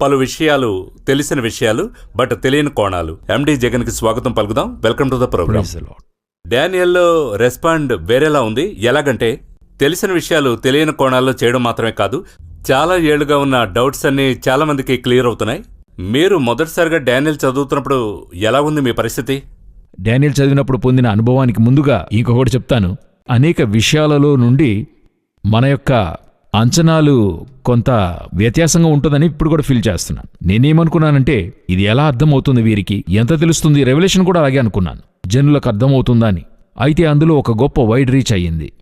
పలు విషయాలు తెలిసిన విషయాలు బట్ తెలియని కోణాలు. ఎండి జగన్కి స్వాగతం పలుకుదాం. Welcome to the program. డానియల్లో respond వేరేలా ఉంది. ఎలాగంటే తెలిసిన విషయాలు తెలియని కోణాల్లో చేయడం మాత్రమే కాదు చాలా ఏళ్ళుగా ఉన్న డౌట్స్ అన్ని చాలా మందికి క్లియర్ అవుతున్నాయి. మీరు మొదటిసారిగా డానియల్ చదువుతున్నప్పుడు ఎలా ఉంది మీ పరిస్థితి? డానియల్ చదివినప్పుడు పొందిన అనుభవానికి ముందుగా ఇంకొకటి చెప్తాను. అనేక విషయాలలో నుండి మన యొక్క అంచనాలు కొంత వ్యత్యాసంగా ఉంటుందని ఇప్పుడు కూడా ఫీల్ చేస్తున్నాను. నేనేమనుకున్నానంటే ఇది ఎలా అర్థమవుతుంది వీరికి? ఎంత తెలుస్తుంది? రెవల్యూషన్ కూడా అలాగే అనుకున్నాను. జనులకు అర్థమవుతుందా అని. అయితే అందులో ఒక గొప్ప వైడ్ రీచ్ అయ్యింది.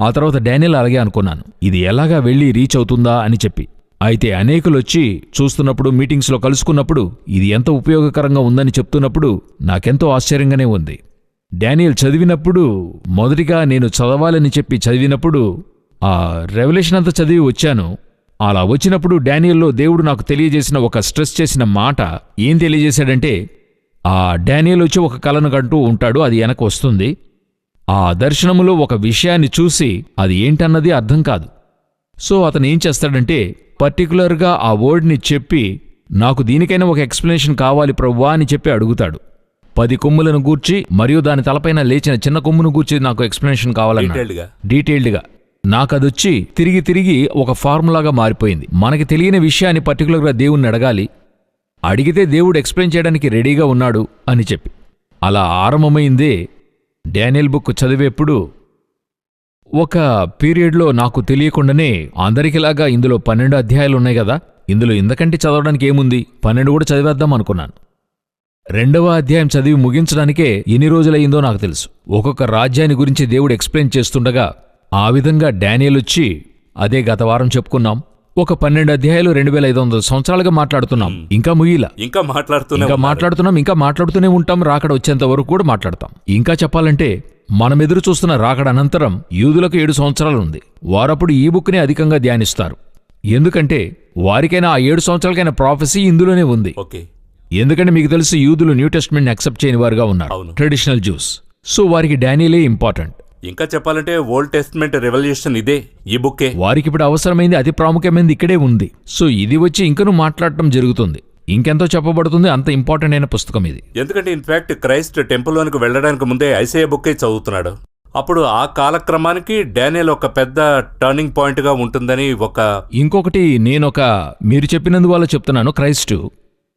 ఆ తర్వాత డానియల్ అలాగే అనుకున్నాను. ఇది ఎలాగా వెళ్ళి రీచ్ అవుతుందా అని చెప్పి. అయితే అనేకులు వచ్చి చూస్తున్నప్పుడు మీటింగ్స్లో కలుసుకున్నప్పుడు ఇది ఎంత ఉపయోగకరంగా ఉందని చెప్తున్నప్పుడు నాకెంతో ఆశ్చర్యంగానే ఉంది. డానియల్ చదివినప్పుడు మొదటిగా నేను చదవాలని చెప్పి చదివినప్పుడు ఆ రెవల్యూషన్ అంతా చదివి వచ్చాను. అలా వచ్చినప్పుడు డానియల్లో దేవుడు నాకు తెలియజేసిన ఒక స్ట్రెస్ చేసిన మాట ఏం తెలియజేశాడంటే ఆ డానియల్ వచ్చి ఒక కలను కంటూ ఉంటాడు అది వెనక వస్తుంది. ఆ దర్శనములో ఒక విషయాన్ని చూసి అది ఏంటన్నది అర్థం కాదు. సో అతను ఏం చేస్తాడంటే పర్టికులర్గా ఆ వర్డ్ని చెప్పి నాకు దీనికైనా ఒక ఎక్స్ప్లెనేషన్ కావాలి ప్రవ్వా అని చెప్పి అడుగుతాడు. పది కొమ్ములను గూర్చి మరియు దాని తలపైన లేచిన చిన్న కొమ్మును గూర్చి నాకు ఎక్స్ప్లెనేషన్ కావాలన్నా గా? డీటెయిల్డ్గా నాకదొచ్చి తిరిగి తిరిగి ఒక ఫార్ములాగా మారిపోయింది. మనకి తెలియని విషయాన్ని పర్టికులర్గా దేవుణ్ణి అడగాలి. అడిగితే దేవుడు ఎక్స్ప్లెయిన్ చేయడానికి రెడీగా ఉన్నాడు అని చెప్పి. అలా ఆరంభమైందే డానియల్ బుక్ చదివేప్పుడు ఒక పీరియడ్లో నాకు తెలియకుండానే అందరికిలాగా ఇందులో పన్నెండు అధ్యాయాలు ఉన్నాయి కదా ఇందులో ఇంతకంటే చదవడానికి ఏముంది? పన్నెండు కూడా చదివేద్దాం అనుకున్నాను. రెండవ అధ్యాయం చదివి ముగించడానికే ఎన్ని రోజులయ్యిందో నాకు తెలుసు. ఒక్కొక్క రాజ్యాన్ని గురించి దేవుడు ఎక్స్ప్లెయిన్ చేస్తుండగా ఆ విధంగా డానియల్ వచ్చి అదే గత వారం చెప్పుకున్నాం. ఒక పన్నెండు అధ్యాయాలు రెండు వేల ఐదు వందల సంవత్సరాలుగా మాట్లాడుతున్నాం. ఇంకా ముగిలా ఇంకా మాట్లాడుతూనే ఇంకా. మాట్లాడుతున్నాం ఇంకా మాట్లాడుతూనే ఉంటాం రాకడ వచ్చేంత వరకు కూడా మాట్లాడతాం. ఇంకా చెప్పాలంటే మనం ఎదురు చూస్తున్న రాకడ అనంతరం యూదులకు ఏడు సంవత్సరాలు ఉంది. వారప్పుడు ఈ బుక్ని అధికంగా ధ్యానిస్తారు. ఎందుకంటే వారికైనా ఆ ఏడు సంవత్సరాలకైనా ప్రాఫెసీ ఇందులోనే ఉంది. ఓకే. ఎందుకంటే మీకు తెలుసు యూదులు న్యూ టెస్ట్మెంట్ యాక్సెప్ట్ చేయని వారుగా ఉన్నారు. ట్రెడిషనల్ జ్యూస్ సో వారికి డానియలే ఇంపార్టెంట్. ఇంకా చెప్పాలంటే ఓల్డ్ టెస్ట్మెంట్ రెవల్యూషన్ ఇదే ఈ బుక్కే. వారికి ఇప్పుడు అవసరమైంది అతి ప్రాముఖ్యమైనది ఇక్కడే ఉంది. సో ఇది వచ్చి ఇంకనూ మాట్లాడటం జరుగుతుంది. ఇంకెంతో చెప్పబడుతుంది అంత ఇంపార్టెంట్ అయిన పుస్తకం ఇది. ఎందుకంటే ఇన్ఫాక్ట్ క్రైస్ట్ టెంపుల్లోనికి వెళ్ళడానికి ముందే ఐసయ బుక్కే చదువుతున్నాడు. అప్పుడు ఆ కాలక్రమానికి డానియల్ ఒక పెద్ద టర్నింగ్ పాయింట్గా ఉంటుందని ఒక ఇంకొకటి నేనొక మీరు చెప్పినందువల్ల చెప్తున్నాను క్రైస్టు.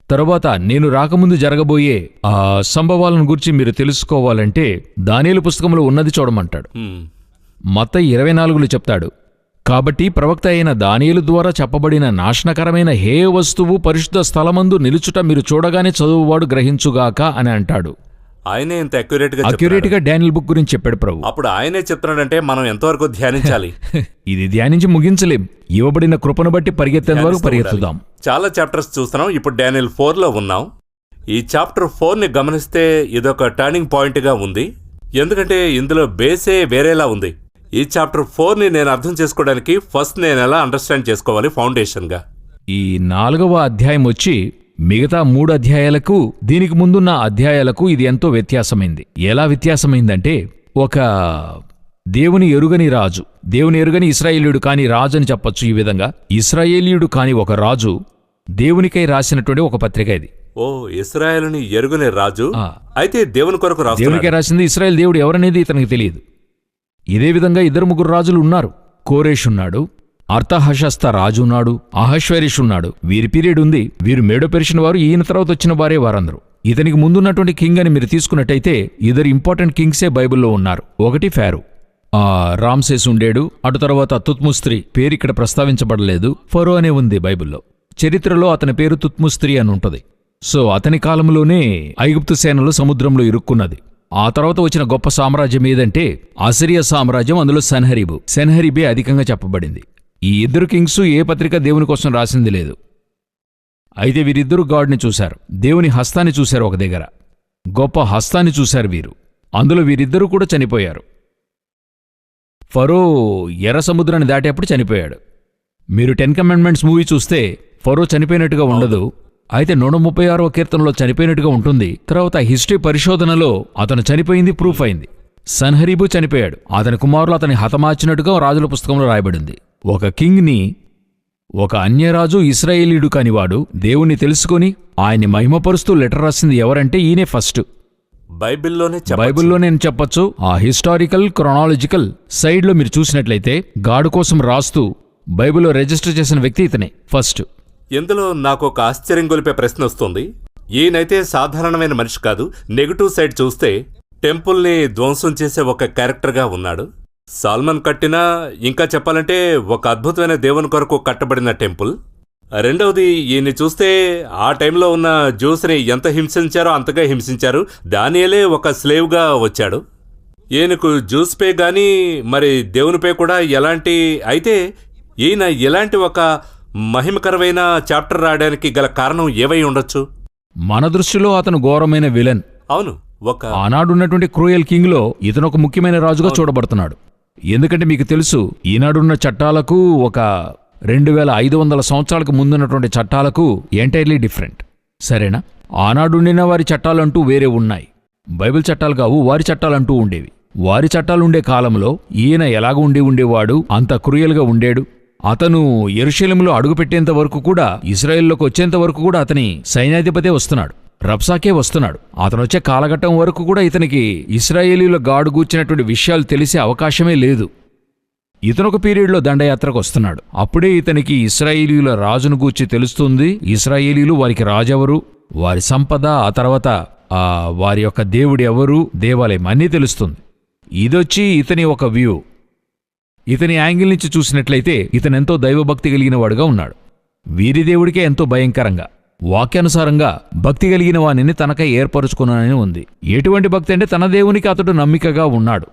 తరువాత నేను రాకముందు జరగబోయే ఆ సంభవాలను గురించి మీరు తెలుసుకోవాలంటే దానియేలు పుస్తకంలో ఉన్నది చూడమంటాడు. మత ఇరవై నాలుగులు చెప్తాడు. కాబట్టి ప్రవక్త అయిన దానియేలు ద్వారా చెప్పబడిన నాశనకరమైన హే వస్తువు పరిశుద్ధ స్థలమందు నిలుచుట మీరు చూడగానే చదువువాడు గ్రహించుగాక అని అంటాడు. ఆయనే ఇంత అక్యురేట్గా చెప్తున్నాడు. అక్యురేట్గా డానియల్ బుక్ గురించి చెప్పాడు ప్రభు. అప్పుడు ఆయనే చెప్తున్నాడంటే మనం ఎంతవరకు ధ్యానించాలి? ఇది ధ్యానించి ముగించలేం. ఇవ్వబడిన కృపను బట్టి పరిగెత్తేంత వరకు పరిగెత్తుదాం. చాలా చాప్టర్స్ చూస్తున్నాం. ఇప్పుడు డానియల్ ఫోర్లో ఉన్నాం. ఈ చాప్టర్ ఫోర్ని గమనిస్తే ఇదొక టర్నింగ్ పాయింట్గా ఉంది. ఎందుకంటే ఇందులో బేసే వేరేలా ఉంది. ఈ చాప్టర్ ఫోర్ని నేను అర్థం చేసుకోవడానికి ఫస్ట్ నేను ఎలా అండర్స్టాండ్ చేసుకోవాలి ఫౌండేషన్గా? ఈ నాలుగవ అధ్యాయం వచ్చి మిగతా మూడు అధ్యాయాలకు దీనికి ముందున్న అధ్యాయాలకు ఇది ఎంతో వ్యత్యాసమైంది. ఎలా వ్యత్యాసమైందంటే ఒక దేవుని ఎరుగని రాజు దేవుని ఎరుగని ఇస్రాయేలీయుడు కాని రాజు అని చెప్పొచ్చు ఈ విధంగా. ఇస్రాయేలీయుడు కాని ఒక రాజు దేవునికై రాసినటువంటి ఒక పత్రిక ఇది. ఓ ఇస్రాయేలుని ఎరుగునే రాజు. అయితే దేవుని కొరకు దేవునికై రాసింది ఇస్రాయేల్ దేవుడు ఎవరనేది ఇతనికి తెలియదు. ఇదే విధంగా ఇద్దరు ముగ్గురు రాజులు ఉన్నారు. కోరేష్ ఉన్నాడు అర్థహశస్త రాజు ఉన్నాడు ఉన్నాడు వీరి పీరియడ్ ఉంది వీరు మేడో పెరిచిన వారు ఈయన తర్వాత వచ్చిన వారే వారందరూ. ఇతనికి ముందున్నటువంటి కింగ్ అని మీరు తీసుకున్నట్టయితే ఇద్దరు ఇంపార్టెంట్ కింగ్సే బైబిల్లో ఉన్నారు. ఒకటి ఫారు. ఆ రామ్సేస్ ఉండేడు అటు తర్వాత తుత్ముస్త్రి. పేరు ఇక్కడ ప్రస్తావించబడలేదు. ఫరో అనే ఉంది బైబిల్లో. చరిత్రలో అతని పేరు తుత్ముస్త్రి అని ఉంటుంది. సో అతని కాలంలోనే ఐగుప్తు సేనలు సముద్రంలో ఇరుక్కున్నది. ఆ తర్వాత వచ్చిన గొప్ప సామ్రాజ్యం ఏదంటే అసిరియా సామ్రాజ్యం అందులో సెన్హరీబు. సెన్హరీబే అధికంగా చెప్పబడింది. ఈ ఇద్దరు కింగ్స్ ఏ పత్రిక దేవుని కోసం రాసింది లేదు. అయితే వీరిద్దరూ గాడ్ని చూశారు. దేవుని హస్తాన్ని చూశారు ఒక దగ్గర. గొప్ప హస్తాన్ని చూశారు వీరు. అందులో వీరిద్దరూ కూడా చనిపోయారు. ఫరో ఎర్ర సముద్రాన్ని దాటేప్పుడు చనిపోయాడు. మీరు టెన్ కమాండ్మెంట్స్ మూవీ చూస్తే ఫరో చనిపోయినట్టుగా ఉండదు. అయితే నూట ముప్పై ఆరవ కీర్తనలో చనిపోయినట్టుగా ఉంటుంది. తర్వాత హిస్టరీ పరిశోధనలో అతను చనిపోయింది ప్రూఫ్ అయింది. సన్హరీబు చనిపోయాడు. అతని కుమారులు అతని హతమార్చినట్టుగా రాజుల పుస్తకంలో రాయబడింది. ఒక కింగ్ని ఒక అన్యరాజు ఇస్రాయేలీయుడు కానివాడు దేవుణ్ణి తెలుసుకొని ఆయన్ని మహిమపరుస్తూ లెటర్ రాసింది ఎవరంటే ఈయనే ఫస్ట్. బైబిల్లోనే బైబిల్లో నేను చెప్పొచ్చు. ఆ హిస్టారికల్ క్రొనాలజికల్ సైడ్లో మీరు చూసినట్లయితే గాడు కోసం రాస్తూ బైబిల్లో రిజిస్టర్ చేసిన వ్యక్తి ఇతనే ఫస్ట్. ఇందులో నాకు ఒక ఆశ్చర్యం గొలిపే ప్రశ్న వస్తుంది. ఈయనైతే సాధారణమైన మనిషి కాదు. నెగటివ్ సైడ్ చూస్తే టెంపుల్ని ధ్వంసం చేసే ఒక క్యారెక్టర్గా ఉన్నాడు. సాల్మన్ కట్టిన ఇంకా చెప్పాలంటే ఒక అద్భుతమైన దేవుని కొరకు కట్టబడిన టెంపుల్. రెండవది ఈయన్ని చూస్తే ఆ టైంలో ఉన్న జ్యూస్ని ఎంత హింసించారో అంతగా హింసించారు. దానియలే ఒక స్లేవ్గా వచ్చాడు. ఈయనకు జ్యూస్ పే గాని మరి దేవుని పే కూడా ఎలాంటి అయితే ఈయన ఇలాంటి ఒక మహిమకరమైన చాప్టర్ రాయడానికి గల కారణం ఏవై ఉండొచ్చు? మన దృష్టిలో అతను ఘోరమైన విలన్. అవును ఒక ఆనాడున్నటువంటి క్రూయల్ కింగ్లో ఇతను ఒక ముఖ్యమైన రాజుగా చూడబడుతున్నాడు. ఎందుకంటే మీకు తెలుసు ఈనాడున్న చట్టాలకు ఒక రెండు వేల ఐదు వందల సంవత్సరాలకు ముందున్నటువంటి చట్టాలకు ఎంటైర్లీ డిఫరెంట్ సరేనా? ఆనాడుండిన వారి చట్టాలంటూ వేరే ఉన్నాయి. బైబిల్ చట్టాలు కావు వారి చట్టాలంటూ ఉండేవి. వారి చట్టాలు ఉండే కాలంలో ఈయన ఎలాగ ఉండి ఉండేవాడు? అంత క్రూయల్గా ఉండేడు. అతను ఎరుశలంలో అడుగుపెట్టేంత వరకు కూడా ఇస్రాయేల్లోకి వచ్చేంత వరకు కూడా అతని సైన్యాధిపతే వస్తున్నాడు. రబ్సాకే వస్తున్నాడు. అతను వచ్చే కాలఘట్టం వరకు కూడా ఇతనికి ఇస్రాయేలీల గాడు గూర్చినటువంటి విషయాలు తెలిసే అవకాశమే లేదు. ఇతను ఒక పీరియడ్లో దండయాత్రకు వస్తున్నాడు. అప్పుడే ఇతనికి ఇస్రాయేలీల రాజును గూర్చి తెలుస్తుంది. ఇస్రాయేలీలు వారికి రాజెవరు? వారి సంపద ఆ తర్వాత ఆ వారి యొక్క దేవుడు ఎవరు? దేవాలయం అన్నీ తెలుస్తుంది. ఇదొచ్చి ఇతని ఒక వ్యూ. ఇతని యాంగిల్ నుంచి చూసినట్లయితే ఇతనెంతో దైవభక్తి కలిగిన వాడుగా ఉన్నాడు. వీరి దేవుడికే ఎంతో భయంకరంగా. వాక్యానుసారంగా భక్తి కలిగిన వానిని తనకై ఏర్పరుచుకున్నానని ఉంది. ఎటువంటి భక్తి అంటే తన దేవునికి అతడు నమ్మికగా ఉన్నాడు.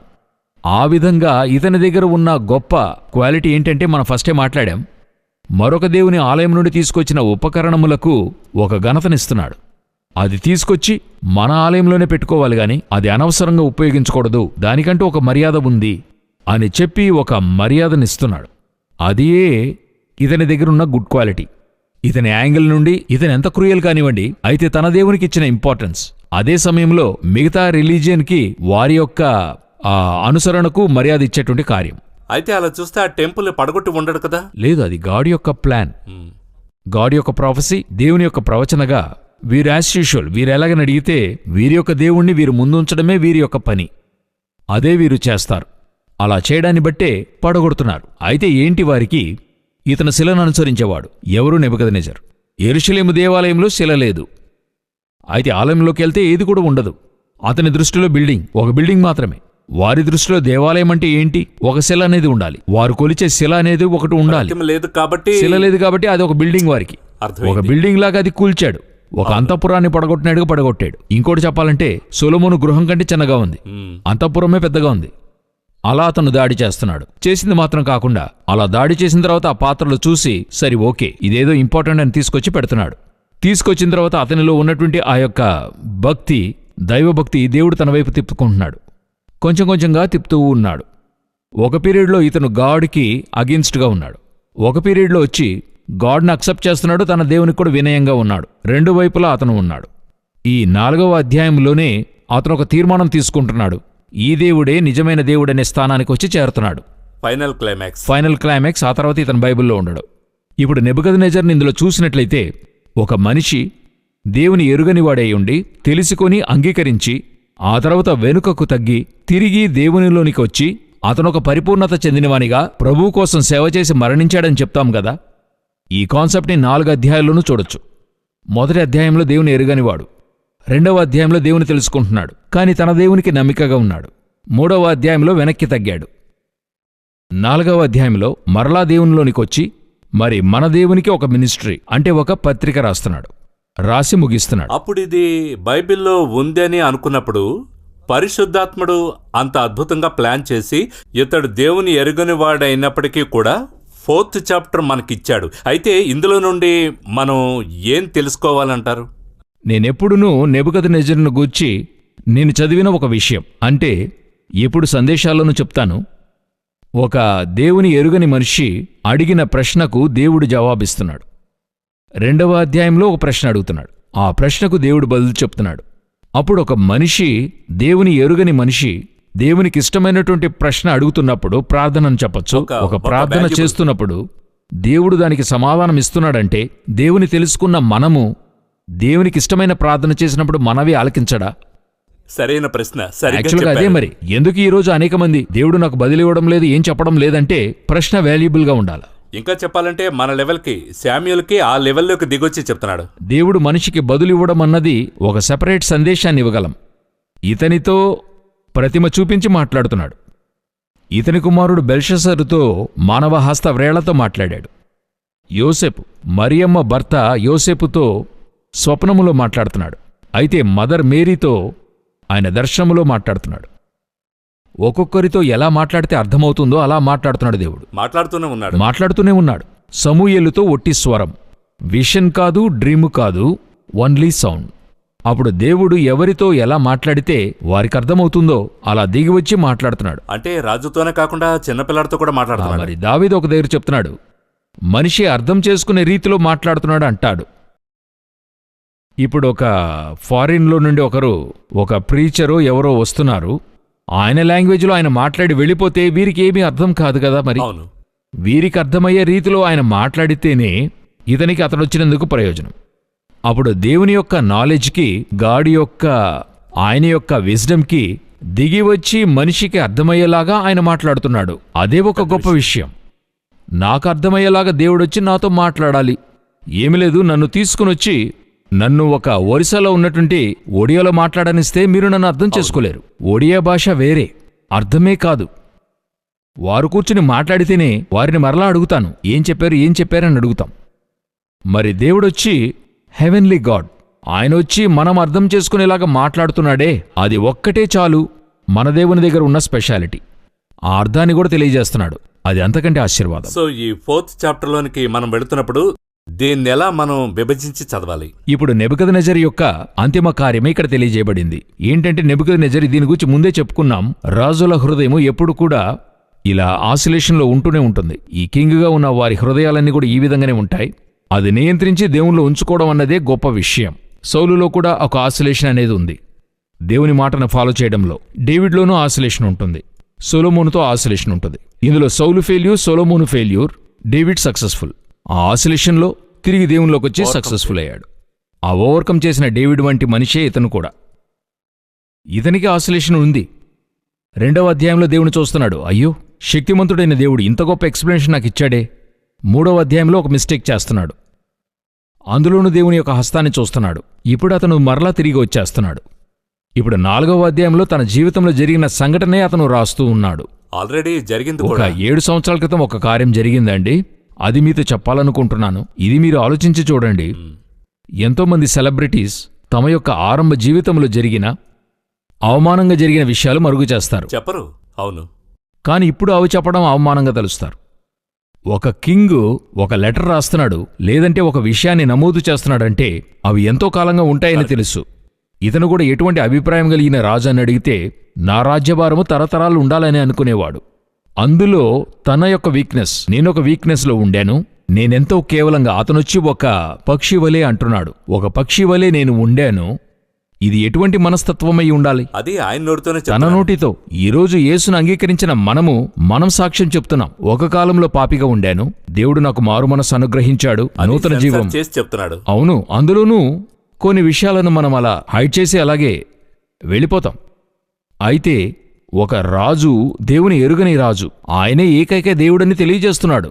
ఆ విధంగా ఇతని దగ్గర ఉన్న గొప్ప క్వాలిటీ ఏంటంటే మనం ఫస్టే మాట్లాడాం. మరొక దేవుని ఆలయం నుండి తీసుకొచ్చిన ఉపకరణములకు ఒక ఘనతనిస్తున్నాడు. అది తీసుకొచ్చి మన ఆలయంలోనే పెట్టుకోవాలి గాని అది అనవసరంగా ఉపయోగించకూడదు. దానికంటూ ఒక మర్యాద ఉంది అని చెప్పి ఒక మర్యాదనిస్తున్నాడు. అదే ఇతని దగ్గరున్న గుడ్ క్వాలిటీ. ఇతని యాంగిల్ నుండి ఇతను ఎంత క్రూయల్ కానివ్వండి అయితే తన దేవునికి ఇచ్చిన ఇంపార్టెన్స్ అదే సమయంలో మిగతా రిలీజియన్కి వారి యొక్క అనుసరణకు మర్యాద ఇచ్చేటువంటి కార్యం. అయితే అలా చూస్తే ఆ టెంపుల్ పడగొట్టి ఉండడు కదా? లేదు అది గాడ్ యొక్క ప్లాన్ గాడ్ యొక్క ప్రాఫెసీ దేవుని యొక్క ప్రవచనగా వీరు యాజ్ యూజువల్ వీరు ఎలాగని అడిగితే వీరి యొక్క దేవుణ్ణి వీరు ముందుంచడమే వీరి యొక్క పని. అదే వీరు చేస్తారు. అలా చేయడాన్ని బట్టే పడగొడుతున్నారు. అయితే ఏంటి వారికి? ఇతను శిలను అనుసరించేవాడు ఎవరు నెబదనెజర్ ఎరుషలేము దేవాలయంలో శిల లేదు. అయితే ఆలయంలోకి వెళ్తే ఏది కూడా ఉండదు. అతని దృష్టిలో బిల్డింగ్ ఒక బిల్డింగ్ మాత్రమే. వారి దృష్టిలో దేవాలయం అంటే ఏంటి? ఒక శిల అనేది ఉండాలి. వారు కొలిచే శిల అనేది ఒకటి ఉండాలి. లేదు కాబట్టి శిల లేదు కాబట్టి అది ఒక బిల్డింగ్ వారికి. ఒక బిల్డింగ్ లాగా అది కూల్చాడు. ఒక అంతఃపురాన్ని పడగొట్టినాడుగా పడగొట్టాడు. ఇంకోటి చెప్పాలంటే సొలొమోను గృహం కంటే చిన్నగా ఉంది. అంతఃపురమే పెద్దగా ఉంది. అలా అతను దాడి చేస్తున్నాడు. చేసింది మాత్రం కాకుండా అలా దాడి చేసిన తర్వాత ఆ పాత్రలు చూసి సరి ఓకే ఇదేదో ఇంపార్టెంట్ అని తీసుకొచ్చి పెడుతున్నాడు. తీసుకొచ్చిన తర్వాత అతనిలో ఉన్నటువంటి ఆ యొక్క భక్తి దైవభక్తి దేవుడు తన వైపు తిప్పుకుంటున్నాడు. కొంచెం కొంచెంగా తిప్పుతూ ఉన్నాడు. ఒక పీరియడ్లో ఇతను గాడ్కి అగెన్స్ట్గా ఉన్నాడు. ఒక పీరియడ్లో వచ్చి గాడ్ని అక్సెప్ట్ చేస్తున్నాడు తన దేవునికి కూడా వినయంగా ఉన్నాడు. రెండు వైపులా అతను ఉన్నాడు. ఈ నాలుగవ అధ్యాయంలోనే అతను ఒక తీర్మానం తీసుకుంటున్నాడు. ఈ దేవుడే నిజమైన దేవుడనే స్థానానికి వచ్చి చేరుతున్నాడు. ఫైనల్ క్లైమాక్స్ ఫైనల్ క్లైమాక్స్ ఆ తర్వాత ఇతను బైబిల్లో ఉండడు. ఇప్పుడు నెబుకద్నెజర్ని ఇందులో చూసినట్లయితే ఒక మనిషి దేవుని ఎరుగని వాడై ఉండి తెలుసుకొని అంగీకరించి ఆ తర్వాత వెనుకకు తగ్గి తిరిగి దేవునిలోనికి వచ్చి అతనొక పరిపూర్ణత చెందినవానిగా ప్రభువు కోసం సేవ చేసి మరణించాడని చెప్తాం కదా. ఈ కాన్సెప్ట్ని నాలుగు అధ్యాయాల్లోనూ చూడొచ్చు. మొదటి అధ్యాయంలో దేవుని ఎరుగనివాడు రెండవ అధ్యాయంలో దేవుని తెలుసుకుంటున్నాడు. కానీ తన దేవునికి నమ్మికగా ఉన్నాడు. మూడవ అధ్యాయంలో వెనక్కి తగ్గాడు. నాలుగవ అధ్యాయంలో మరలా దేవునిలోనికొచ్చి మరి మన దేవునికి ఒక మినిస్ట్రీ అంటే ఒక పత్రిక రాస్తున్నాడు. రాసి ముగిస్తున్నాడు. అప్పుడు ఇది బైబిల్లో ఉంది అని అనుకున్నప్పుడు పరిశుద్ధాత్ముడు అంత అద్భుతంగా ప్లాన్ చేసి ఇతడు దేవుని ఎరుగని వాడైనప్పటికీ కూడా ఫోర్త్ చాప్టర్ మనకిచ్చాడు. అయితే ఇందులో నుండి మనం ఏం తెలుసుకోవాలంటారు? నేనెప్పుడునూ నెబుకద నెజర్ను గూర్చి నేను చదివిన ఒక విషయం. అంటే ఎప్పుడు సందేశాల్లోనూ చెప్తాను? ఒక దేవుని ఎరుగని మనిషి అడిగిన ప్రశ్నకు దేవుడు జవాబిస్తున్నాడు. రెండవ అధ్యాయంలో ఒక ప్రశ్న అడుగుతున్నాడు. ఆ ప్రశ్నకు దేవుడు బదులు చెప్తున్నాడు. అప్పుడు ఒక మనిషి దేవుని ఎరుగని మనిషి దేవునికి ఇష్టమైనటువంటి ప్రశ్న అడుగుతున్నప్పుడు ప్రార్థనను చెప్పొచ్చు. ఒక- ప్రార్థన చేస్తున్నప్పుడు దేవుడు దానికి సమాధానం ఇస్తున్నాడంటే దేవుని తెలుసుకున్న మనము దేవునికి ఇష్టమైన ప్రార్థన చేసినప్పుడు మనవి ఆలకించడా? సరైన ప్రశ్న. యాక్చువల్గా అదే. మరి. ఎందుకు ఈ రోజు అనేక మంది దేవుడు నాకు బదిలీ ఇవ్వడం లేదు ఏం చెప్పడం లేదంటే ప్రశ్న వాల్యుబుల్గా ఉండాలి. ఇంకా చెప్పాలంటే మన లెవెల్కి శామ్యుల్కి ఆ లెవెల్లోకి దిగొచ్చి చెప్తున్నాడు. దేవుడు మనిషికి బదులు ఇవ్వడం అన్నది ఒక సెపరేట్ సందేశాన్ని ఇవ్వగలం. ఇతనితో ప్రతిమ చూపించి మాట్లాడుతున్నాడు. ఇతని కుమారుడు బెల్షసరుతో మానవ హస్త వ్రేళ్ళతో మాట్లాడాడు. యోసెపు మరియమ్మ భర్త యోసెపుతో స్వప్నములో మాట్లాడుతున్నాడు. అయితే మదర్ మేరీతో ఆయన దర్శనములో మాట్లాడుతున్నాడు. ఒక్కొక్కరితో ఎలా మాట్లాడితే అర్థమవుతుందో అలా మాట్లాడుతున్నాడు దేవుడు. మాట్లాడుతూనే ఉన్నాడు. మాట్లాడుతూనే ఉన్నాడు. సమూయేలుతో ఒట్టి స్వరం. విషన్ కాదు డ్రీము కాదు ఓన్లీ సౌండ్ అప్పుడు దేవుడు ఎవరితో ఎలా మాట్లాడితే వారికి అర్థమవుతుందో అలా దిగివచ్చి మాట్లాడుతున్నాడు. అంటే రాజుతోనే కాకుండా చిన్నపిల్లాడితో కూడా మాట్లాడుతున్నాడు. మరి దావీదు ఒక దగ్గర చెప్తున్నాడు. మనిషి అర్థం చేసుకునే రీతిలో మాట్లాడుతున్నాడు అంటాడు. ఇప్పుడు ఒక ఫారిన్లో నుండి ఒకరు ఒక ప్రీచరు ఎవరో వస్తున్నారు. ఆయన లాంగ్వేజ్లో ఆయన మాట్లాడి వెళ్ళిపోతే వీరికి ఏమీ అర్థం కాదు కదా మరి? అవును. వీరికి అర్థమయ్యే రీతిలో ఆయన మాట్లాడితేనే ఇతనికి అతడు వచ్చినందుకు ప్రయోజనం. అప్పుడు దేవుని యొక్క నాలెడ్జ్కి గాడి యొక్క ఆయన యొక్క విజ్డమ్కి దిగి వచ్చి మనిషికి అర్థమయ్యేలాగా ఆయన మాట్లాడుతున్నాడు. అదే ఒక గొప్ప విషయం. నాకు అర్థమయ్యేలాగా దేవుడొచ్చి నాతో మాట్లాడాలి. ఏమి లేదు నన్ను తీసుకునొచ్చి నన్ను ఒక ఒరిస్సాలో ఉన్నటువంటి ఒడియాలో మాట్లాడనిస్తే మీరు నన్ను అర్థం చేసుకోలేరు. ఒడియా భాష వేరే. అర్థమే కాదు. వారు కూర్చుని మాట్లాడితేనే వారిని మరలా అడుగుతాను. ఏం చెప్పారు ఏం చెప్పారని అడుగుతాం. మరి దేవుడొచ్చి హెవెన్లీ గాడ్. ఆయన వచ్చి మనం అర్థం చేసుకునేలాగా మాట్లాడుతున్నాడే. అది ఒక్కటే చాలు. మన దేవుని దగ్గర ఉన్న స్పెషాలిటీ. ఆ అర్థాన్ని కూడా తెలియజేస్తున్నాడు. అది అంతకంటే ఆశీర్వాదం. సో ఈ ఫోర్త్ చాప్టర్లోనికి మనం వెళుతున్నప్పుడు దీన్ని ఎలా మనం విభజించి చదవాలి? ఇప్పుడు నెబుకద్ నజర్ యొక్క అంతిమ కార్యమే ఇక్కడ తెలియజేయబడింది. ఏంటంటే నెబుకద్ నెజర్ దీని గురించి ముందే చెప్పుకున్నాం. రాజుల హృదయం ఎప్పుడు కూడా ఇలా ఆసిలేషన్లో ఉంటూనే ఉంటుంది. ఈ కింగ్గా ఉన్న వారి హృదయాలన్నీ కూడా ఈ విధంగానే ఉంటాయి. అది నియంత్రించి దేవుణ్ణి ఉంచుకోవడం అన్నదే గొప్ప విషయం. సౌలులో కూడా ఒక ఆసిలేషన్ అనేది ఉంది. దేవుని మాటను ఫాలో చేయడంలో డేవిడ్లోనూ ఆసిలేషన్ ఉంటుంది. సొలోమోనుతో ఆసిలేషన్ ఉంటుంది. ఇందులో Saul failure Solomon failure David successful. ఆ ఆసిలేషన్లో తిరిగి దేవునిలోకి వచ్చి సక్సెస్ఫుల్ అయ్యాడు. ఆ ఓవర్కమ్ చేసిన డేవిడ్ వంటి మనిషే ఇతను కూడా. ఇతనికి ఆసిలేషన్ ఉంది. రెండవ అధ్యాయంలో దేవుని చూస్తున్నాడు. అయ్యో శక్తిమంతుడైన దేవుడు ఇంత గొప్ప ఎక్స్ప్లెనేషన్ నాకు ఇచ్చాడే. మూడవ అధ్యాయంలో ఒక మిస్టేక్ చేస్తున్నాడు. అందులోనూ దేవుని యొక్క హస్తాన్ని చూస్తున్నాడు. ఇప్పుడు అతను మరలా తిరిగి వచ్చేస్తున్నాడు. ఇప్పుడు నాలుగవ అధ్యాయంలో తన జీవితంలో జరిగిన సంఘటనే అతను రాస్తూ ఉన్నాడు. ఆల్రెడీ జరిగింది ఒక ఏడు సంవత్సరాల క్రితం ఒక కార్యం జరిగిందండి. అది మీతో చెప్పాలనుకుంటున్నాను. ఇది మీరు ఆలోచించి చూడండి. ఎంతోమంది సెలబ్రిటీస్ తమ యొక్క ఆరంభ జీవితంలో జరిగిన అవమానంగా జరిగిన విషయాలు మరుగు చేస్తారు. చెప్పరు. అవును. కాని ఇప్పుడు అవి చెప్పడం అవమానంగా తలుస్తారు. ఒక కింగ్ ఒక లెటర్ రాస్తున్నాడు లేదంటే ఒక విషయాన్ని నమోదు చేస్తున్నాడంటే అవి ఎంతో కాలంగా ఉంటాయని తెలుసు. ఇతను కూడా ఎటువంటి అభిప్రాయం కలిగిన రాజు అని అడిగితే నా రాజ్యభారము తరతరాలు ఉండాలని అనుకునేవాడు. అందులో తన యొక్క వీక్నెస్ నేనొక వీక్నెస్లో ఉండాను. నేనెంతో కేవలంగా అతనొచ్చి ఒక పక్షి వలే అంటున్నాడు. ఒక పక్షి వలే నేను ఉండాను. ఇది ఎటువంటి మనస్తత్వమై ఉండాలి? అది ఆయన నోటితోనే తన. నోటితో. ఈరోజు యేసును అంగీకరించిన మనము మనం సాక్ష్యం చెప్తున్నాం. ఒక కాలంలో పాపిగా ఉండాను. దేవుడు నాకు మారు మనసు అనుగ్రహించాడు. నూతన జీవం. చేసి చెప్తున్నాడు. అవును అందులోనూ కొన్ని విషయాలను మనం అలా హైడ్ చేసి అలాగే వెళ్ళిపోతాం. అయితే ఒక రాజు దేవుని ఎరుగని రాజు. ఆయనే ఏకైక దేవుడని తెలియజేస్తున్నాడు.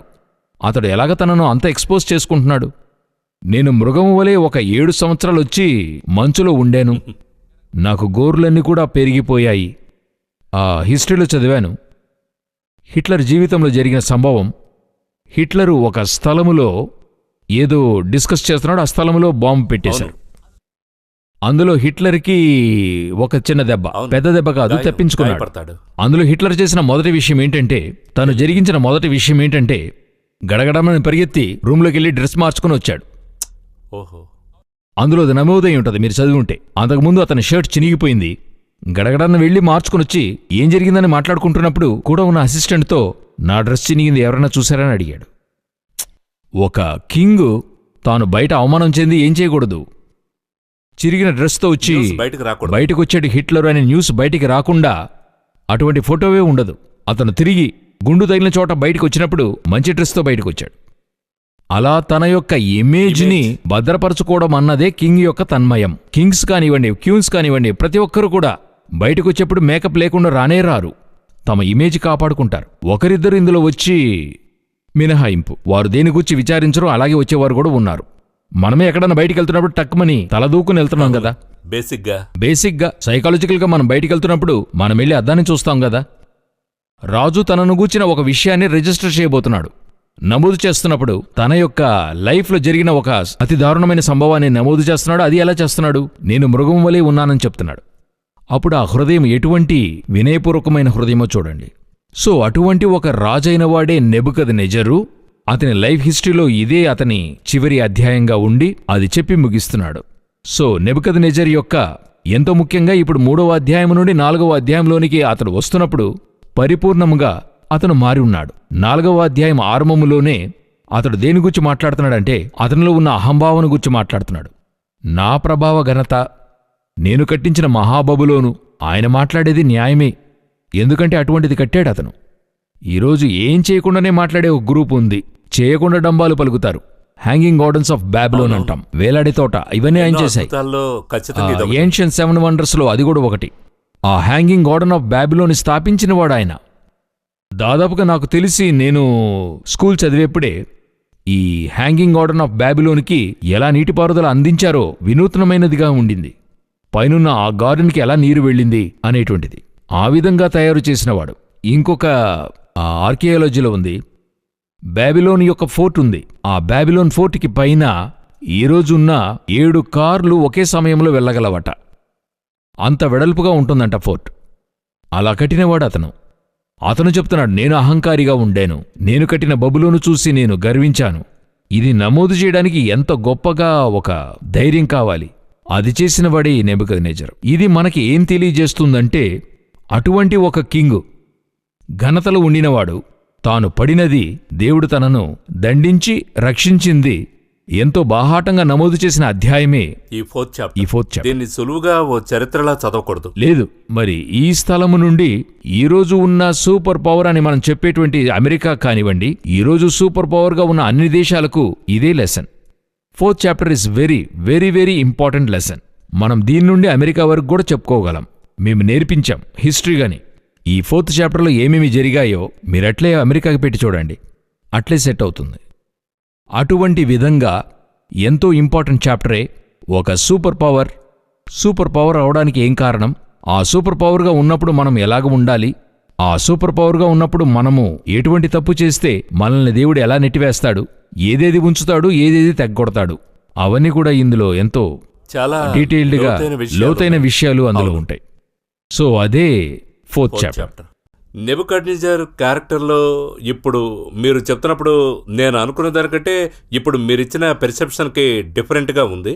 అతడు ఎలాగ తనను అంత ఎక్స్పోజ్ చేసుకుంటున్నాడు? నేను మృగము వలె ఒక ఏడు సంవత్సరాలొచ్చి మంచులో ఉండాను. నాకు గోర్లన్నీ కూడా పెరిగిపోయాయి. ఆ హిస్టరీలో చదివాను. హిట్లర్ జీవితంలో జరిగిన సంభవం. హిట్లరు ఒక స్థలములో ఏదో డిస్కస్ చేస్తున్నాడు ఆ స్థలములో బాంబు పెట్టేశారు. అందులో హిట్లర్కి ఒక చిన్న దెబ్బ. పెద్ద దెబ్బ కాదు తప్పించుకున్నాడు. అందులో హిట్లర్ చేసిన మొదటి విషయం ఏంటంటే తను జరిగించిన మొదటి విషయం ఏంటంటే గడగడమని పరిగెత్తి రూమ్లోకి వెళ్ళి డ్రెస్ మార్చుకుని వచ్చాడు. ఓహో. అందులో అది నమోదై ఉంటుంది మీరు చదివి ఉంటే అంతకుముందు అతని షర్ట్ చినిగిపోయింది. గడగడన్న వెళ్ళి మార్చుకుని వచ్చి ఏం జరిగిందని మాట్లాడుకుంటున్నప్పుడు కూడా ఉన్న అసిస్టెంట్తో నా డ్రెస్ చినిగింది ఎవరైనా చూశారని అడిగాడు. ఒక కింగ్ తాను బయట అవమానం చెంది ఏం చేయకూడదు. చిరిగిన డ్రెస్తో వచ్చి బయటకు రాకూడదు. బయటకు వచ్చాడు హిట్లర్ అనే న్యూస్ బయటికి రాకుండా అటువంటి ఫోటోవే ఉండదు. అతను తిరిగి గుండు తగిలిన చోట బయటకు వచ్చినప్పుడు మంచి డ్రెస్తో బయటకు వచ్చాడు అలా తన యొక్క ఇమేజ్ని భద్రపరచుకోవడం అన్నదే కింగ్ యొక్క తన్మయం. కింగ్స్ కానివ్వండి క్యూన్స్ కానివ్వండి ప్రతి ఒక్కరు కూడా బయటకు వచ్చేప్పుడు మేకప్ లేకుండా రానే రారు. తమ ఇమేజ్ కాపాడుకుంటారు. ఒకరిద్దరు ఇందులో వచ్చి మినహాయింపు. వారు దేని గురించి విచారించరు అలాగే వచ్చేవారు కూడా ఉన్నారు. మనమే ఎక్కడన్నా బయటికి వెళ్తున్నప్పుడు టక్మని తలదూకుని వెళ్తున్నాం కదా. బేసిక్గా. బేసిక్గా సైకాలజికల్గా మనం బయటికి వెళ్తున్నప్పుడు మనం వెళ్ళి అద్దాన్ని చూస్తాం కదా. రాజు తనను గూర్చిన ఒక విషయాన్ని రిజిస్టర్ చేయబోతున్నాడు. నమోదు చేస్తున్నప్పుడు తన యొక్క లైఫ్లో జరిగిన ఒక అతి దారుణమైన సంభవాన్ని నమోదు చేస్తున్నాడు. అది ఎలా చేస్తున్నాడు? నేను మృగం వలె ఉన్నానని చెప్తున్నాడు. అప్పుడు ఆ హృదయం ఎటువంటి వినయపూర్వకమైన హృదయమో చూడండి. సో అటువంటి ఒక రాజైన వాడే నెబుకది నెజరు అతని లైఫ్ హిస్టరీలో ఇదే అతని చివరి అధ్యాయంగా ఉండి అది చెప్పి ముగిస్తున్నాడు. సో నెబద్ నెజర్ యొక్క ఎంతో ముఖ్యంగా ఇప్పుడు మూడవ అధ్యాయం నుండి నాలుగవ అధ్యాయంలోనికి అతడు వస్తున్నప్పుడు పరిపూర్ణముగా అతను మారి ఉన్నాడు. నాలుగవ అధ్యాయం ఆరంభములోనే అతడు దేని గురించి మాట్లాడుతున్నాడంటే అతనిలో ఉన్న అహంభావన గురించి మాట్లాడుతున్నాడు. నా ప్రభావ ఘనత నేను కట్టించిన మహాబబులోను ఆయన మాట్లాడేది న్యాయమే ఎందుకంటే అటువంటిది కట్టాడు అతను. ఈరోజు ఏం చేయకుండానే మాట్లాడే ఒక గ్రూప్ ఉంది. చేయకుండా డంబాలు పలుకుతారు. హ్యాంగింగ్ గార్డెన్స్ ఆఫ్ బ్యాబ్లోన్ అంటాం. వేలాడే తోట ఇవన్నీ ఆయన చేశాయి. ఏన్షియన్ సెవెన్ వండర్స్లో అది కూడా ఒకటి. ఆ హ్యాంగింగ్ గార్డెన్ ఆఫ్ బ్యాబిలోని స్థాపించినవాడు ఆయన. దాదాపుగా నాకు తెలిసి నేను స్కూల్ చదివేప్పుడే ఈ హ్యాంగింగ్ గార్డెన్ ఆఫ్ బ్యాబిలోనికి ఎలా నీటిపారుదల అందించారో వినూత్నమైనదిగా ఉండింది. పైనున్న ఆ గార్డెన్కి ఎలా నీరు వెళ్ళింది అనేటువంటిది. ఆ విధంగా తయారు చేసినవాడు ఇంకొక ఆర్కియాలజీలో ఉంది. బాబిలోన్ యొక్క ఫోర్ట్ ఉంది. ఆ బాబిలోన్ ఫోర్ట్కి పైన ఈ రోజున్న ఏడు కార్లు ఒకే సమయంలో వెళ్ళగలవట. అంత వెడల్పుగా ఉంటుందంట ఫోర్ట్. అలా కట్టినవాడు అతను. అతను చెప్తున్నాడు నేను అహంకారిగా ఉండేను. నేను కట్టిన బబులోను చూసి నేను గర్వించాను. ఇది నమోదు చేయడానికి ఎంత గొప్పగా ఒక ధైర్యం కావాలి. అది చేసిన వాడే ఈ నెబుకద్నెజర్. ఇది మనకి ఏం తెలియజేస్తుందంటే అటువంటి ఒక కింగు ఘనతలు ఉండినవాడు తాను పడినది దేవుడు తనను దండించి రక్షించింది. ఎంతో బాహాటంగా నమోదు చేసిన అధ్యాయమే ఈ ఫోర్త్ ఈ ఫోర్త్ చాప్టర్. దీన్ని సులువుగా ఓ చరిత్రలా చదవకూడదు. లేదు మరి ఈ స్థలము నుండి ఈ రోజు ఉన్న సూపర్ పవర్ అని మనం చెప్పేటువంటి అమెరికా కానివ్వండి ఈ రోజు సూపర్ పవర్గా ఉన్న అన్ని దేశాలకు ఇదే lesson fourth chapter is very very very important lesson మనం దీని నుండి అమెరికా వరకు కూడా చెప్పుకోగలం. మేము నేర్పించాం హిస్టరీగాని ఈ ఫోర్త్ చాప్టర్లో ఏమేమి జరిగాయో మీరట్లే అమెరికాకి పెట్టి చూడండి. అట్లే సెట్ అవుతుంది. అటువంటి విధంగా ఎంతో ఇంపార్టెంట్ చాప్టరే ఒక సూపర్ పవర్ సూపర్ పవర్ అవడానికి ఏం కారణం? ఆ సూపర్ పవర్గా ఉన్నప్పుడు మనం ఎలాగ ఉండాలి? ఆ సూపర్ పవర్గా ఉన్నప్పుడు మనము ఎటువంటి తప్పు చేస్తే మనల్ని దేవుడు ఎలా నెట్టివేస్తాడు? ఏదేది ఉంచుతాడు ఏదేది తెగ్గొడతాడు? అవన్నీ కూడా ఇందులో ఎంతో చాలా డీటెయిల్డ్గా లోతైన విషయాలు అందులో. ఉంటాయి. సో అదే ఫోర్త్ చాప్టర్ నెబుకడ్నిజర్ క్యారెక్టర్లో ఇప్పుడు మీరు చెప్తున్నప్పుడు నేను అనుకున్న దానికంటే ఇప్పుడు మీరిచ్చిన పెర్సెప్షన్కి డిఫరెంట్గా ఉంది.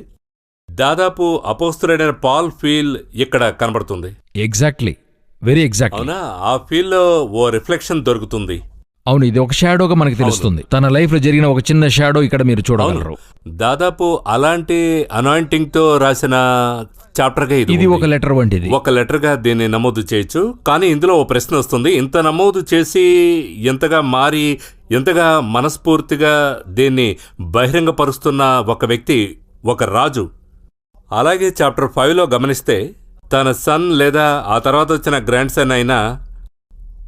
దాదాపు అపోస్తుడైన పాల్ ఫీల్ ఇక్కడ కనబడుతుంది. ఎగ్జాక్ట్లీ వెరీ ఎగ్జాక్ట్లీ అవునా? ఆ ఫీల్లో ఓ రిఫ్లెక్షన్ దొరుకుతుంది. అవును ఇది ఒక షాడోగా మనకి తెలుస్తుంది. తన లైఫ్లో జరిగిన ఒక చిన్న షాడో ఇక్కడ మీరు చూడగలరు. దాదాపు అలాంటి అనాయింటింగ్తో రాసిన చాప్టర్గా ఇది. ఒక లెటర్ వంటిది. ఒక లెటర్గా దీన్ని నమోదు చేయొచ్చు. కానీ ఇందులో ఓ ప్రశ్న వస్తుంది. ఇంత నమోదు చేసి ఎంతగా మారి ఎంతగా మనస్ఫూర్తిగా దీన్ని బహిరంగపరుస్తున్న ఒక వ్యక్తి ఒక రాజు. అలాగే చాప్టర్ ఫైవ్లో గమనిస్తే తన సన్ లేదా ఆ తర్వాత వచ్చిన గ్రాండ్ సన్ అయినా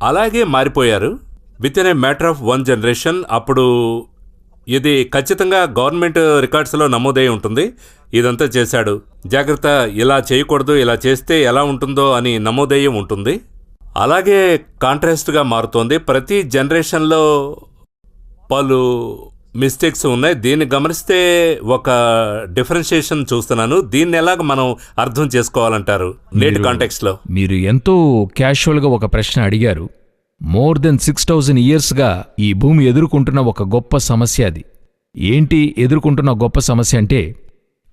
అలాగే మారిపోయారు. With in a matter of one generation అప్పుడు ఇది ఖచ్చితంగా గవర్నమెంట్ రికార్డ్స్లో నమోదై ఉంటుంది. ఇదంతా చేశాడు. జాగ్రత్త ఇలా చేయకూడదు ఇలా చేస్తే ఎలా ఉంటుందో అని నమోదయ్యి ఉంటుంది. అలాగే కాంట్రాస్ట్గా మారుతోంది. ప్రతి జనరేషన్లో పలు మిస్టేక్స్ ఉన్నాయి. దీన్ని గమనిస్తే ఒక డిఫరెన్షియేషన్ చూస్తున్నాను. దీన్ని ఎలాగ మనం అర్థం చేసుకోవాలంటారు? నేటి కాంటెక్స్లో. మీరు ఎంతో క్యాషువల్గా ఒక ప్రశ్న అడిగారు. మోర్ దెన్ సిక్స్ థౌజండ్ ఇయర్స్గా ఈ భూమి ఎదుర్కొంటున్న ఒక గొప్ప సమస్య అది. ఏంటి ఎదుర్కొంటున్న గొప్ప సమస్య అంటే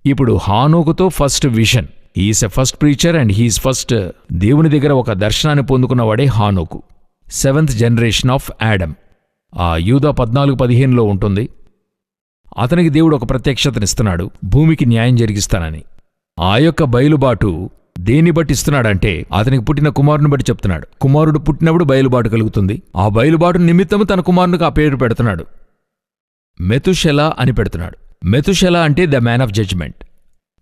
ఇప్పుడు హానోకుతో first vision. Is a first preacher and he is first దేవుని దగ్గర ఒక దర్శనాన్ని పొందుకున్నవాడే హానోకు. సెవెంత్ జనరేషన్ ఆఫ్ యాడమ్ ఆ యూదా పద్నాలుగు పదిహేనులో ఉంటుంది. అతనికి దేవుడు ఒక ప్రత్యక్షతనిస్తున్నాడు భూమికి న్యాయం జరిగిస్తానని. ఆ యొక్క బయలుబాటు దేన్ని బట్టి ఇస్తున్నాడంటే అతనికి పుట్టిన కుమారుని బట్టి చెప్తున్నాడు. కుమారుడు పుట్టినప్పుడు బయలుబాటు కలుగుతుంది. ఆ బయలుబాటు నిమిత్తము తన కుమారునికి ఆ పేరు పెడుతున్నాడు. మెతుషెలా అని పెడుతున్నాడు. మెతుషెలా అంటే ద మ్యాన్ ఆఫ్ జడ్జ్మెంట్.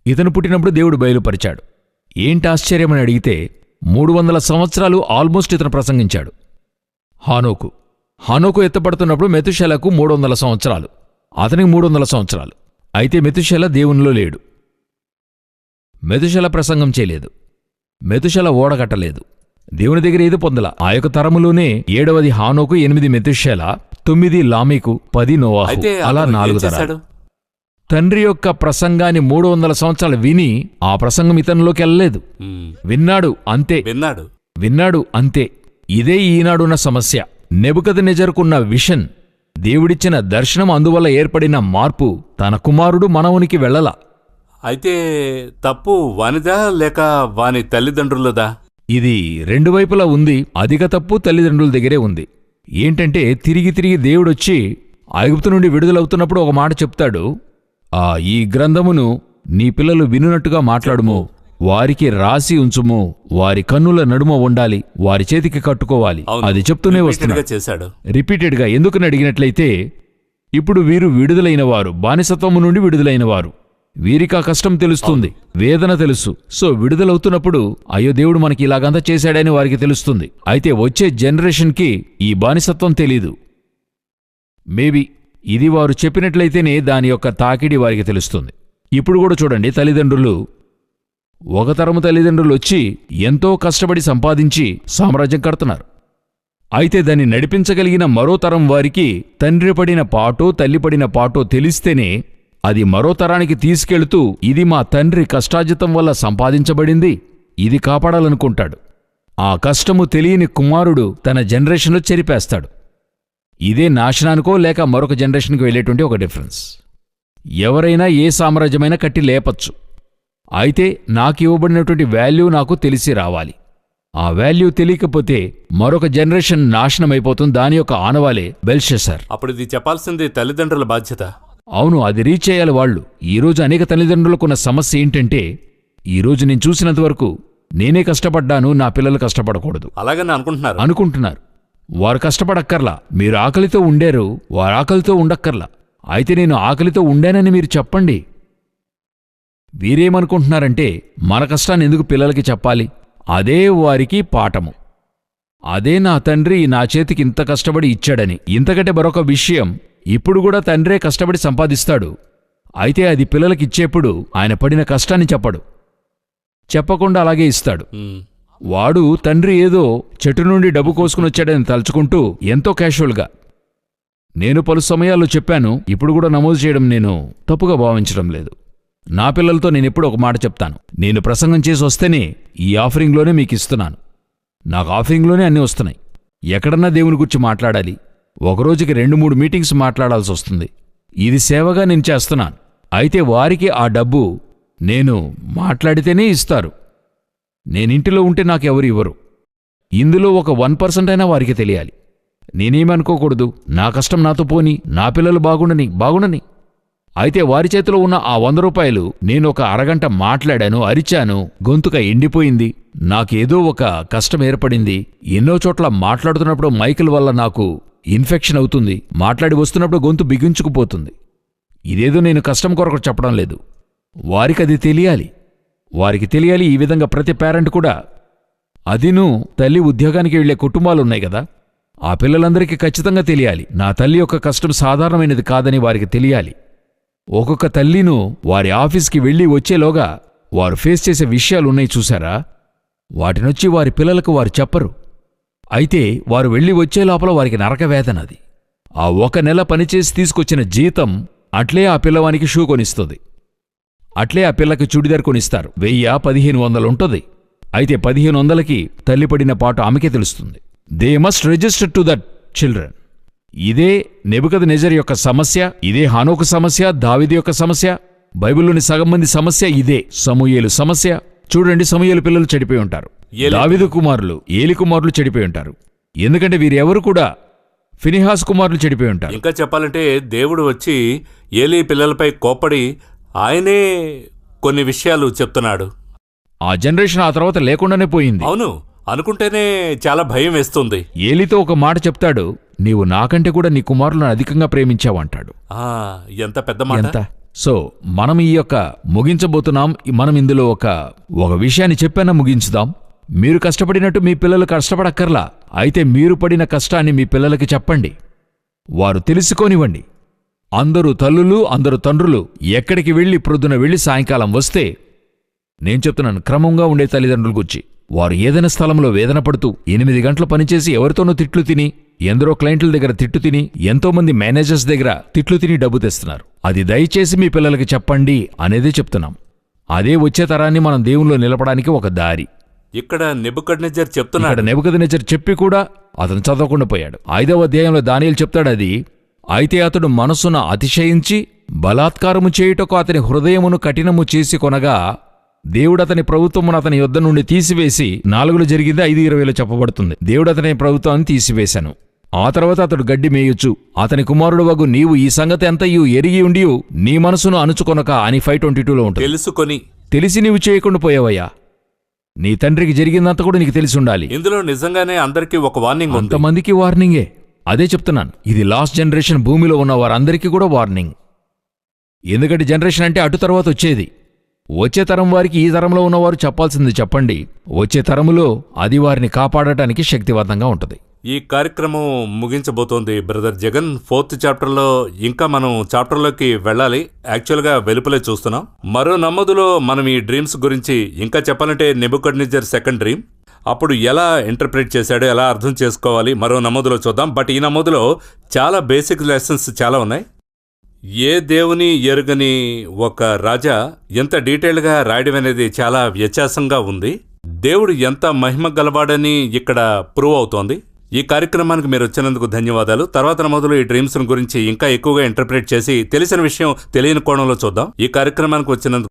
ఇతను పుట్టినప్పుడు దేవుడు బయలుపరిచాడు. ఏంటి ఆశ్చర్యమని అడిగితే మూడు వందల సంవత్సరాలు ఆల్మోస్ట్ ఇతను ప్రసంగించాడు. హానోకు. హానోకు ఎత్తపడుతున్నప్పుడు మెతుషెలకు మూడు వందల సంవత్సరాలు. అతనికి మూడు వందల సంవత్సరాలు. అయితే మెతుషెల దేవునిలో లేడు. మెతుషెల ప్రసంగం చేయలేదు. మెతుషెల ఓడగట్టలేదు దేవుని దగ్గర ఏది పొందల? ఆ యొక్క తరములోనే ఏడవది హానోకు ఎనిమిది మెతుషెల తొమ్మిది లామీకు పది అయితే అలా నాలుగు తరాలు. తండ్రి యొక్క ప్రసంగాన్ని మూడు వందల సంవత్సరాలు విని ఆ ప్రసంగం ఇతనిలోకి వెళ్ళలేదు. విన్నాడు అంతే. విన్నాడు. విన్నాడు అంతే. ఇదే ఈనాడున్న సమస్య. నెబుకద నెజరుకున్న విషన్. దేవుడిచ్చిన దర్శనం అందువల్ల ఏర్పడిన మార్పు తన కుమారుడు మనవునికి వెళ్ళలా. అయితే తప్పు వానిదా లేక వాని తల్లిదండ్రులదా? ఇది రెండు వైపులా ఉంది. అధిక తప్పు తల్లిదండ్రుల దగ్గరే ఉంది. ఏంటంటే తిరిగి తిరిగి దేవుడొచ్చి ఐగుప్తు నుండి విడుదలవుతున్నప్పుడు ఒక మాట చెప్తాడు. ఆ ఈ గ్రంథమును నీ పిల్లలు వినున్నట్టుగా మాట్లాడుము. వారికి రాసి ఉంచుము. వారి కన్నుల నడుమ ఉండాలి వారి చేతికి కట్టుకోవాలి. అది చెప్తూనే వస్తున్నాడు గా చేశాడు. రిపీటెడ్గా ఎందుకని అడిగినట్లయితే ఇప్పుడు వీరు విడుదలైన వారు బానిసత్వము నుండి విడుదలైన వారు. వీరికి ఆ కష్టం తెలుస్తుంది వేదన తెలుసు. సో విడుదలవుతున్నప్పుడు అయ్యో దేవుడు మనకి ఇలాగంతా చేశాడని వారికి తెలుస్తుంది. అయితే వచ్చే జనరేషన్కి ఈ బానిసత్వం తెలీదు. మేబీ ఇది వారు చెప్పినట్లయితేనే దాని యొక్క తాకిడి వారికి తెలుస్తుంది. ఇప్పుడు కూడా చూడండి తల్లిదండ్రులు. ఒక తరము తల్లిదండ్రులు వచ్చి ఎంతో కష్టపడి సంపాదించి సామ్రాజ్యం కడుతున్నారు. అయితే దాన్ని నడిపించగలిగిన మరో తరం వారికి తండ్రి పడిన పాటో తల్లిపడిన పాటో తెలిస్తేనే అది మరో తరానికి తీసుకెళ్తూ ఇది మా తండ్రి కష్టాజితం వల్ల సంపాదించబడింది ఇది కాపాడాలనుకుంటాడు. ఆ కష్టము తెలియని కుమారుడు తన జనరేషన్లో చెరిపేస్తాడు. ఇదే నాశనానికో లేక మరొక జనరేషన్కి వెళ్ళేటువంటి ఒక డిఫరెన్స్. ఎవరైనా ఏ సామ్రాజ్యమైనా కట్టి లేపచ్చు. అయితే నాకు ఇవ్వబడినటువంటి వాల్యూ నాకు తెలిసి రావాలి. ఆ వాల్యూ తెలియకపోతే మరొక జనరేషన్ నాశనం అయిపోతుంది దాని యొక్క ఆనవాలే బెల్షెసర్. అప్పుడు ఇది చెప్పాల్సింది తల్లిదండ్రుల బాధ్యత. అవును అది రీచ్ చేయాలి వాళ్ళు. ఈరోజు అనేక తల్లిదండ్రులకున్న సమస్య ఏంటంటే ఈరోజు నేను చూసినంతవరకు నేనే కష్టపడ్డాను నా పిల్లలు కష్టపడకూడదు. అలాగని అనుకుంటున్నారు. అనుకుంటున్నారు. వారు కష్టపడక్కర్లా. మీరు ఆకలితో ఉండేరు వారు ఆకలితో ఉండక్కర్లా. అయితే నేను ఆకలితో ఉండానని మీరు చెప్పండి. వీరేమనుకుంటున్నారంటే మన కష్టాన్ని ఎందుకు పిల్లలకి చెప్పాలి? అదే వారికి పాఠము. అదే నా తండ్రి నా చేతికి ఇంత కష్టపడి ఇచ్చాడని. ఇంతకంటే మరొక విషయం ఇప్పుడు కూడా తండ్రే కష్టపడి సంపాదిస్తాడు. అయితే అది పిల్లలకిచ్చేప్పుడు ఆయన పడిన కష్టాన్ని చెప్పడు. చెప్పకుండా అలాగే ఇస్తాడు. వాడు తండ్రి ఏదో చెట్టు నుండి డబ్బు కోసుకునొచ్చాడని తలుచుకుంటూ ఎంతో క్యాషువల్గా నేను పలు సమయాల్లో చెప్పాను ఇప్పుడు కూడా నమోదు చేయడం నేను తప్పుగా భావించడం లేదు. నా పిల్లలతో నేనెప్పుడు ఒక మాట చెప్తాను. నేను ప్రసంగం చేసి వస్తేనే ఈ ఆఫరింగ్లోనే మీకు ఇస్తున్నాను. నాకు ఆఫరింగ్లోనే అన్నీ వస్తున్నాయి. ఎక్కడన్నా దేవుని గురించి మాట్లాడాలి. ఒకరోజుకి రెండు మూడు మీటింగ్స్ మాట్లాడాల్సి వస్తుంది. ఇది సేవగా నేను చేస్తున్నాను. అయితే వారికి ఆ డబ్బు నేను మాట్లాడితేనే ఇస్తారు. నేనింటిలో ఉంటే నాకెవరు ఇవ్వరు. ఇందులో ఒక వన్ పర్సెంట్ అయినా వారికి తెలియాలి. నేనేమనుకోకూడదు. నా కష్టం నాతో పోని. నా పిల్లలు బాగుండని బాగుండని. అయితే వారి చేతిలో ఉన్న ఆ వంద రూపాయలు నేను ఒక అరగంట మాట్లాడాను అరిచాను. గొంతుక ఎండిపోయింది. నాకేదో ఒక కష్టం ఏర్పడింది. ఎన్నో చోట్ల మాట్లాడుతున్నప్పుడు మైకిల్ వల్ల నాకు ఇన్ఫెక్షన్ అవుతుంది. మాట్లాడి వస్తున్నప్పుడు గొంతు బిగించుకుపోతుంది. ఇదేదో నేను కష్టం కొరకు చెప్పడం లేదు. వారికి అది తెలియాలి. వారికి తెలియాలి ఈ విధంగా ప్రతి పేరెంట్ కూడా. అదిను తల్లి ఉద్యోగానికి వెళ్ళే కుటుంబాలున్నాయి కదా. ఆ పిల్లలందరికీ ఖచ్చితంగా తెలియాలి. నా తల్లి యొక్క కష్టం సాధారణమైనది కాదని వారికి తెలియాలి. ఒక్కొక్క తల్లిను వారి ఆఫీస్కి వెళ్ళి వచ్చేలోగా వారు ఫేస్ చేసే విషయాలున్నాయి చూశారా? వాటినొచ్చి వారి పిల్లలకు వారు చెప్పరు. అయితే వారు వెళ్ళి వచ్చే లోపల వారికి నరకవేదనది ఆ ఒక నెల పనిచేసి తీసుకొచ్చిన జీతం అట్లే ఆ పిల్లవానికి షూ కొనిస్తుంది. అట్లే ఆ పిల్లకి చుడిదార్ కొనిస్తారు. వెయ్యి పదిహేను వందలుంటుంది అయితే పదిహేను వందలకి తల్లి పడిన పాటు ఆమెకే తెలుస్తుంది. They must register to that children ఇదే నెబుకద్ నెజర్ యొక్క సమస్య ఇదే హానోకు సమస్య దావిది యొక్క సమస్య బైబిల్లోని సగం మంది సమస్య ఇదే సమూయేలు సమస్య. చూడండి సమూయేలు పిల్లలు చెడిపోయి ఉంటారు. దావిదు కుమారులు ఏలి కుమారులు చెడిపోయి ఉంటారు. ఎందుకంటే వీరెవరు కూడా ఫినిహాస్ కుమారులు చెడిపోయి ఉంటారు. ఇంకా చెప్పాలంటే దేవుడు వచ్చి ఏలీ పిల్లలపై కోప్పడి ఆయనే కొన్ని విషయాలు చెప్తున్నాడు. ఆ జనరేషన్ ఆ తర్వాత లేకుండానే పోయింది. అవును అనుకుంటేనే చాలా భయం వేస్తుంది. ఏలితో ఒక మాట చెప్తాడు నీవు నాకంటే కూడా నీ కుమారులను అధికంగా ప్రేమించావంటాడు ఆ, ఎంత పెద్ద మాట? ఎంత? సో మనం ఈ యొక్క ముగించబోతున్నాం మనం ఇందులో ఒక ఒక విషయాన్ని చెప్పైనా ముగించుదాం? మీరు కష్టపడినట్టు మీ పిల్లలు కష్టపడక్కర్లా అయితే మీరు పడిన కష్టాన్ని మీ పిల్లలకి చెప్పండి. వారు తెలుసుకోనివ్వండి. అందరూ తల్లులు అందరూ తండ్రులు ఎక్కడికి వెళ్ళి ప్రొద్దున వెళ్ళి సాయంకాలం వస్తే నేను చెప్తున్నాను క్రమంగా ఉండే తల్లిదండ్రుల గురించి. వారు ఏదైనా స్థలంలో వేదన పడుతూ ఎనిమిది గంటలు పనిచేసి ఎవరితోనో తిట్లు తిని ఎందరో క్లయింట్ల దగ్గర తిట్టు తిని ఎంతో మంది మేనేజర్స్ దగ్గర తిట్లు తిని డబ్బు తెస్తున్నారు. అది దయచేసి మీ పిల్లలకి చెప్పండి అనేదే చెప్తున్నాం. అదే వచ్చే తరాన్ని మనం దేవునిలో నిలపడానికి ఒక దారి. ఇక్కడ నెబుకడ్నెజర్ చెప్తున్నాడు. ఇక్కడ నెబుకదనెజర్ చెప్పి కూడా అతను చదవకుండా పోయాడు. ఐదవ అధ్యాయంలో దానియలు చెప్తాడు అది అయితే అతడు మనసున అతిశయించి బలాత్కారము చేయుటకు అతని హృదయమును కఠినము చేసి కొనగా దేవుడు అతని ప్రభుత్వమును అతని యొద్ద నుండి తీసివేసి నాలుగులో జరిగింది ఐదు ఇరవైలో చెప్పబడుతుంది. దేవుడు అతని ప్రభుత్వాన్ని తీసివేశాను. ఆ తర్వాత అతడు గడ్డి మేయొచ్చు అతని కుమారుడు వగు నీవు ఈ సంగతి అంతయు ఎరిగి ఉండి నీ మనసును అణుచుకొనక అని ఫైవ్ ట్వంటీ టూలో ఉంటుంది. తెలుసుకొని. తెలిసి నీవు చేయకుండా పోయావయ్యా. నీ తండ్రికి జరిగిందంతా కూడా నీకు తెలిసి ఉండాలి. ఇందులో నిజంగానే అందరికీ ఒక వార్నింగ్ ఉంది. అంతమందికి వార్నింగే అదే చెప్తున్నాను ఇది లాస్ట్ జనరేషన్ భూమిలో ఉన్న వారందరికీ కూడా వార్నింగ్. ఎందుకంటే జనరేషన్ అంటే అటు తర్వాత వచ్చేది. వచ్చే తరం వారికి ఈ తరంలో ఉన్నవారు చెప్పాల్సింది చెప్పండి. వచ్చే తరములో అది వారిని కాపాడటానికి శక్తివంతంగా ఉంటుంది. ఈ కార్యక్రమం ముగించబోతోంది బ్రదర్ జగన్. ఫోర్త్ చాప్టర్లో ఇంకా మనం చాప్టర్లోకి వెళ్ళాలి. యాక్చువల్గా వెలుపలే చూస్తున్నాం. మరో నమ్మదులో మనం ఈ డ్రీమ్స్ గురించి ఇంకా చెప్పాలంటే నెబుకడ్నిజర్ సెకండ్ డ్రీమ్. అప్పుడు ఎలా ఇంటర్ప్రిట్ చేశాడో ఎలా అర్థం చేసుకోవాలి మరో నమోదులో చూద్దాం. బట్ ఈ నమోదులో చాలా బేసిక్ లెసన్స్ చాలా ఉన్నాయి. ఏ దేవుని ఎరుగని ఒక రాజా ఎంత డీటెయిల్గా రాయడం అనేది చాలా వ్యత్యాసంగా ఉంది. దేవుడు ఎంత మహిమ గలవాడని ఇక్కడ ప్రూవ్ అవుతోంది. ఈ కార్యక్రమానికి మీరు వచ్చినందుకు ధన్యవాదాలు. తర్వాత నమోదులో ఈ డ్రీమ్స్ గురించి ఇంకా ఎక్కువగా ఇంటర్ప్రిట్ చేసి తెలిసిన విషయం తెలియని కోణంలో చూద్దాం. ఈ కార్యక్రమానికి వచ్చినందుకు